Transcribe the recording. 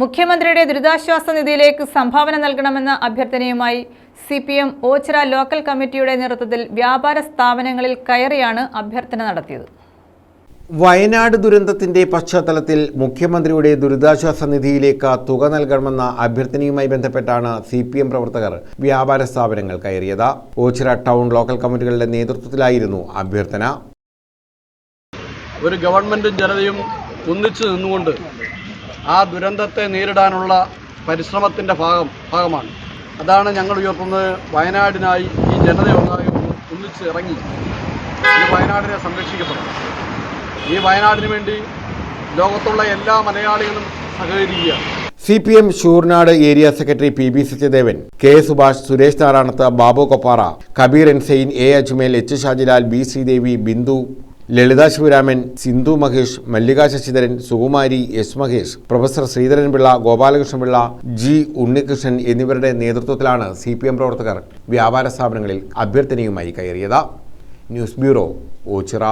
മുഖ്യമന്ത്രിയുടെ ദുരിതാശ്വാസ നിധിയിലേക്ക് സംഭാവന നൽകണമെന്ന അഭ്യർത്ഥനയുമായി C P M Ochira local കമ്മിറ്റിയുടെ നേതൃത്വത്തിൽ വ്യാപാര സ്ഥാപനങ്ങളിൽ കയറിയാണ് അഭ്യർത്ഥന നടത്തിയത്. വയനാട് ദുരന്തത്തിന്റെ പശ്ചാത്തലത്തിൽ മുഖ്യമന്ത്രിയുടെ ദുരിതാശ്വാസ നിധിയിലേക്ക് തുക നൽകണമെന്ന അഭ്യർത്ഥനയുമായി ബന്ധപ്പെട്ടാണ് സി പി എം പ്രവർത്തകർ വ്യാപാര സ്ഥാപനങ്ങൾ കയറിയത്. ഓച്ചിറ ടൗൺ ലോക്കൽ കമ്മിറ്റികളുടെ നേതൃത്വത്തിലായിരുന്നു അഭ്യർത്ഥന. ഒരു ഗവൺമെന്റും ജനതയും ഒന്നിച്ചു നിന്നുകൊണ്ട് ആ ദുരന്തത്തെ നേരിടാനുള്ള പരിശ്രമത്തിന്റെ ഭാഗം ഭാഗമാണ്. അതാണ് ഞങ്ങൾ ഉയർത്തുന്നത്. വയനാടിനായി ഈ ജനതയൊന്നായി ഒന്ന് ഒന്നിച്ച് ഇറങ്ങി. ഈ വയനാടിനെ സംരക്ഷിക്കപ്പെടും. ഈ വയനാടിന് വേണ്ടി ലോകത്തുള്ള എല്ലാ മലയാളികളും സഹകരിക്കുക. C P M Sooranad area secretary P B Sathyadevan K Subhash Suresh Narayanath Babu Koppara Kabeer ensign A Ajmel H Shajilal B Sreedevi Bindu Lalitha Sivaraman Sindhu Mahesh Mallika Sasidharan Sukumari S Mahesh professor Sreedharanpillai Gopalakrishnapillai G Unnikrishnan എന്നിവരുടെ നേതൃത്വത്തിലാണ് C P M പ്രവർത്തകർ വ്യാപാര സ്ഥാപനങ്ങളിൽ അഭ്യർത്ഥനയുമായി കയറിയത്. News bureau Ochira.